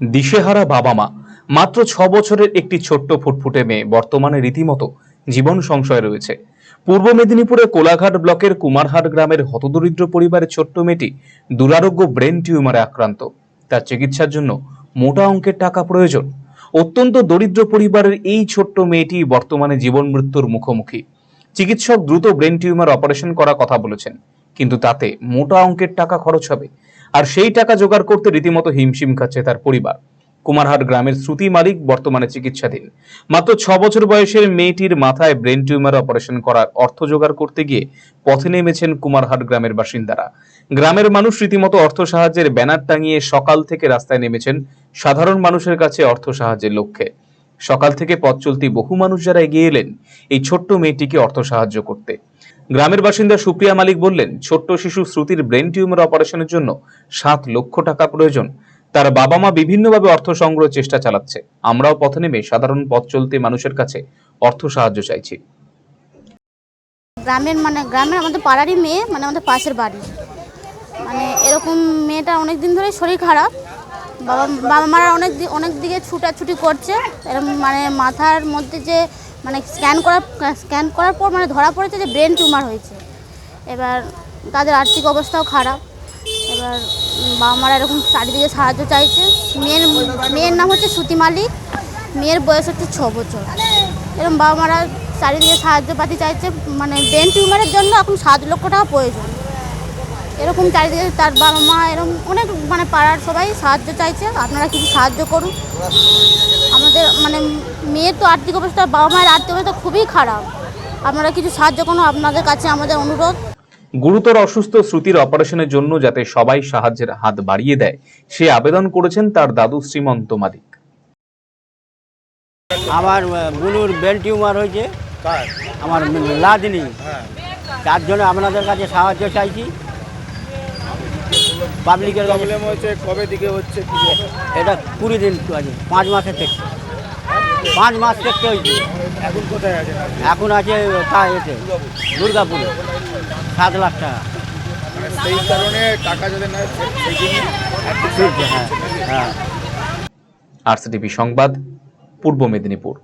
দিশেহারা বাবা মা। মাত্র ছ বছরের একটি ছোট্ট ফুটফুটে মেয়ে বর্তমানে রীতিমতো জীবন সংশয় রয়েছে। পূর্ব মেদিনীপুরের কোলাঘাট ব্লকের কুমারহাট গ্রামের হতদরিদ্র পরিবারের ছোট্ট মেয়েটি দুরারোগ্য ব্রেন টিউমারে আক্রান্ত। তার চিকিৎসার জন্য মোটা অঙ্কের টাকা প্রয়োজন। অত্যন্ত দরিদ্র পরিবারের এই ছোট্ট মেয়েটি বর্তমানে জীবন মৃত্যুর মুখোমুখি। চিকিৎসক দ্রুত ব্রেন টিউমার অপারেশন করার কথা বলেছেন, কিন্তু তাতে মোটা অঙ্কের টাকা খরচ হবে। আর সেই টাকা জোগাড় করতে রীতিমতো হিমশিম খাচ্ছে তার পরিবার। কুমারহাট গ্রামের শ্রুতি মালিক বর্তমানে চিকিৎসাধীন। মাত্র ছ বছর বয়সের মেয়েটির মাথায় ব্রেন টিউমার অপারেশন করার অর্থ জোগাড় করতে গিয়ে পথে নেমেছেন কুমারহাট গ্রামের বাসিন্দারা। গ্রামের মানুষ রীতিমতো অর্থ সাহায্যের ব্যানার টাঙিয়ে সকাল থেকে রাস্তায় নেমেছেন সাধারণ মানুষের কাছে অর্থ সাহায্যের লক্ষ্যে। সকাল থেকে পথ চলতি বহু মানুষ যারা এগিয়ে এলেন, এই ছোট্ট মেয়েটিকে অর্থ সাহায্য করতে। গ্রামের বাসিন্দা সুপ্রিয়া মালিক বললেন, ছোট্ট শিশু শ্রুতির ব্রেন টিউমার অপারেশনের জন্য সাত লক্ষ টাকা প্রয়োজন। তার বাবা মা বিভিন্নভাবে অর্থ সংগ্রহ চেষ্টা চালাচ্ছে। আমরাও পথে নেমে সাধারণ পথ চলতি মানুষের কাছে অর্থ সাহায্য চাইছি। গ্রামের মানে গ্রামের আমাদের পাড়ারই মেয়ে মানে আমাদের পাশের বাড়ি। মানে এরকম মেয়েটা অনেক দিন ধরেই শরীর খারাপ। বাবা বাবা মারা অনেক অনেক দিকে ছুটাছুটি করছে। এরকম মানে মাথার মধ্যে যে মানে স্ক্যান করার স্ক্যান করার পর মানে ধরা পড়েছে যে ব্রেন টিউমার হয়েছে। এবার তাদের আর্থিক অবস্থাও খারাপ। এবার বাবা মারা এরকম চারিদিকে সাহায্য চাইছে। মেয়ের মেয়ের নাম হচ্ছে শ্রুতি মালিক। মেয়ের বয়স হচ্ছে ছ বছর। এরকম বাবা মারা চারিদিকে সাহায্য পাতি চাইছে। মানে ব্রেন টিউমারের জন্য এখন সাত লক্ষ টাকা প্রয়োজন। এরকম চারিদিকে তার বাবা মা এরকম অনেক মানে পাড়ার সবাই সাহায্য চাইছে। আপনারা কিছু সাহায্য করুন। আমাদের মানে মেয়ের তো আর্থিক অবস্থা বাবা মায়ের আর্থিক অবস্থা খুবই খারাপ। আপনারা কিছু সাহায্য করুন আপনাদের কাছে আমাদের অনুরোধ। গুরুতর অসুস্থ শ্রুতির অপারেশনের জন্য যাতে সবাই সাহায্যের হাত বাড়িয়ে দেয় সে আবেদন করেছেন তার দাদু শ্রীমন্ত মালিক। আমার বুনুর ব্রেন টিউমার হয়েছে। আমার লাদিনি। তার জন্য আপনাদের কাছে সাহায্য চাইছি। পাবলিকের প্রবলেম হচ্ছে কবে দিকে হচ্ছে এটা কুড়ি দিন আছে পাঁচ মাসের থেকে। পাঁচ মাস থেকে হয়েছে। এখন কোথায় আছে? এখন আছে তা এতে দুর্গাপুরে সাত লাখ টাকা। মানে সেই কারণে টাকা যদি না জন্য হ্যাঁ হ্যাঁ। আরসিটিভি সংবাদ পূর্ব মেদিনীপুর।